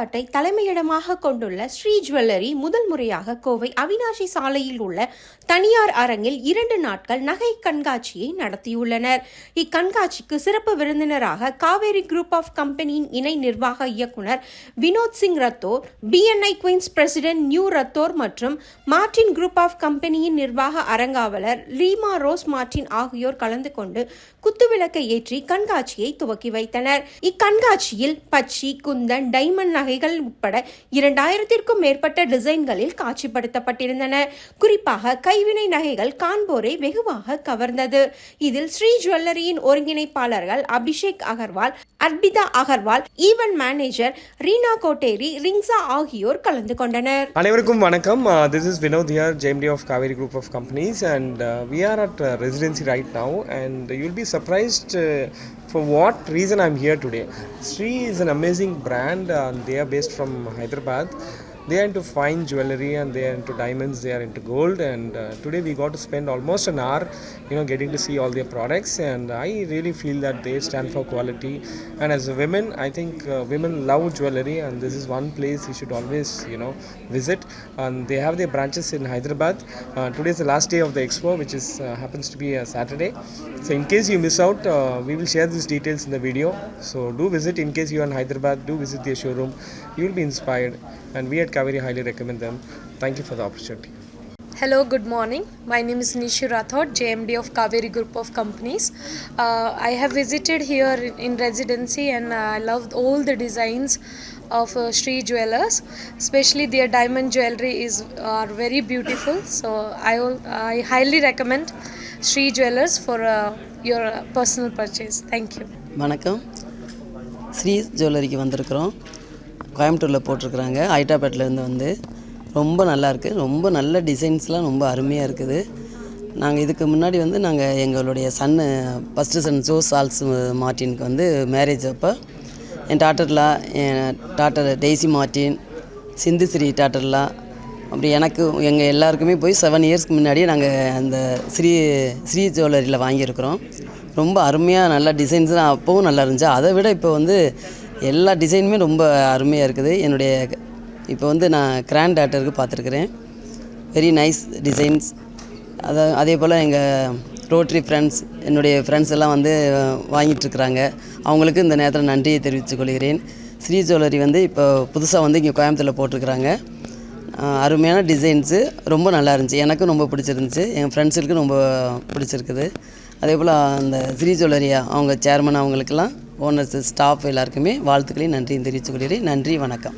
மார்க்கெட்டை தலைமையிடமாக கொண்டுள்ள ஸ்ரீ ஜுவல்லரி முதல் முறையாக கோவை அவினாஷி சாலையில் உள்ள தனியார் அரங்கில் இரண்டு நாட்கள் நகை கண்காட்சியை நடத்தியுள்ளனர். இக்கண்காட்சிக்கு சிறப்பு விருந்தினராக காவேரி குரூப் ஆஃப் கம்பெனியின் இணை நிர்வாக இயக்குனர் Vinod Singh Rathore BNI queens president new Rathore மற்றும் மார்டின் குரூப் ஆஃப் கம்பெனியின் நிர்வாக அரங்காவலர் லீமா ரோஸ் மார்டின் ஆகியோர் கலந்து கொண்டு குத்துவிளக்கை ஏற்றி கண்காட்சியை துவக்கி வைத்தனர். இக்கண்காட்சியில் பச்சி குந்தன் டைமண்ட் வகைகள் உட்பட இரண்டாயிரத்திற்கும் மேற்பட்ட டிசைன்களில் காட்சிப்படுத்தப்பட்டிருந்தன. குறிப்பாக கைவினை நகைகள் காண்போரை வெகுவாக கவர்ந்தது. இதில் ஸ்ரீ ஜுவல்லரியின் ஒருங்கிணைப்பாளர்கள் அபிஷேக் அகர்வால் அர்பிதா அகர்வால் ஈவென்ட் மேனேஜர் ரீனா கோட்டேரி ரிங்ஸா ஆகியோர் கலந்து கொண்டனர் அனைவருக்கும் வணக்கம் this is Vinod here JMD of Kaveri group of companies and we are at residency right now and you'll be surprised for what reason I'm here today. Sri is an amazing brand uh, and they are based from Hyderabad. They are into fine jewelry and they are into diamonds, they are into gold. And uh, today we got to spend almost an hour, you know, getting to see all their products. And I really feel that they stand for quality. And as a women, I think uh, women love jewelry, and this is one place you should always, you know, visit. And they have their branches in Hyderabad. Uh, today is the last day of the expo, which is uh, happens to be a Saturday. So in case you miss out, uh, we will share these details in the video. So do visit. In case you are in Hyderabad, do visit their showroom. You will be inspired, and we at Kaveri highly recommend them. Thank you for the opportunity. Hello, good morning. My name is Nishu Rathod, JMD of Kaveri Group of Companies. Uh, I have visited here in, in residency and uh, I love all the designs of uh, Sri Jewelers. Especially their diamond jewelry is are very beautiful. So I, will- I highly recommend Sri Jewelers for uh, your uh, personal purchase. Thank you. வணக்கம் ஸ்ரீ ஜுவல்லரிக்கு வந்திருக்கிறோம் கோயம்புத்தூரில் போட்டிருக்குறாங்க. ஹைட்ராபேட்லேருந்து வந்து. ரொம்ப நல்லா இருக்குது ரொம்ப நல்ல டிசைன்ஸ்லாம் ரொம்ப அருமையாக இருக்குது. நாங்கள் இதுக்கு முன்னாடி வந்து நாங்கள் எங்களுடைய சன்னு ஃபஸ்ட்டு சன் ஜோஸ் ஆல்ஸ் மார்ட்டினுக்கு வந்து மேரேஜ் அப்போ என் டாட்டர்லா என் daughter Daisy Martin Sindhu Sri டாட்டர்லா அப்படி எனக்கு எங்கள் எல்லாருக்குமே போய் செவன் இயர்ஸ்க்கு முன்னாடியே நாங்கள் அந்த ஸ்ரீ ஸ்ரீ ஜுவல்லரியில் வாங்கியிருக்கிறோம். ரொம்ப அருமையாக நல்லா டிசைன்ஸ்லாம் அப்போவும் நல்லா இருந்துச்சு. அதை விட இப்போ வந்து எல்லா டிசைனுமே ரொம்ப அருமையாக இருக்குது. என்னுடைய இப்போ வந்து நான் கிராண்ட் டாட்டருக்கு பார்த்துருக்குறேன் வெரி நைஸ் டிசைன்ஸ் அதை அதே போல் எங்கள் ரோட்ரி ஃப்ரெண்ட்ஸ் என்னுடைய ஃப்ரெண்ட்ஸ் எல்லாம் வந்து வாங்கிட்டுருக்குறாங்க அவங்களுக்கு இந்த நேரத்தில் நன்றியை தெரிவித்துக் கொள்கிறேன். ஸ்ரீ ஜுவல்லரி வந்து இப்போ புதுசாக வந்து இங்கே கோயம்புத்தூரில் போட்டிருக்கிறாங்க. அருமையான டிசைன்ஸு ரொம்ப நல்லா இருந்துச்சு. எனக்கும் ரொம்ப பிடிச்சிருந்துச்சு. என் ஃப்ரெண்ட்ஸுக்கும் ரொம்ப பிடிச்சிருக்குது. அதே போல் அந்த ஸ்ரீ ஜுவல்லரியா அவங்க சேர்மன் அவங்களுக்கெல்லாம் ஓனர்ஸ் ஸ்டாஃப் எல்லாருக்குமே வாழ்த்துக்களையும் நன்றியும் தெரிவித்துக் கொள்கிறேன். நன்றி வணக்கம்.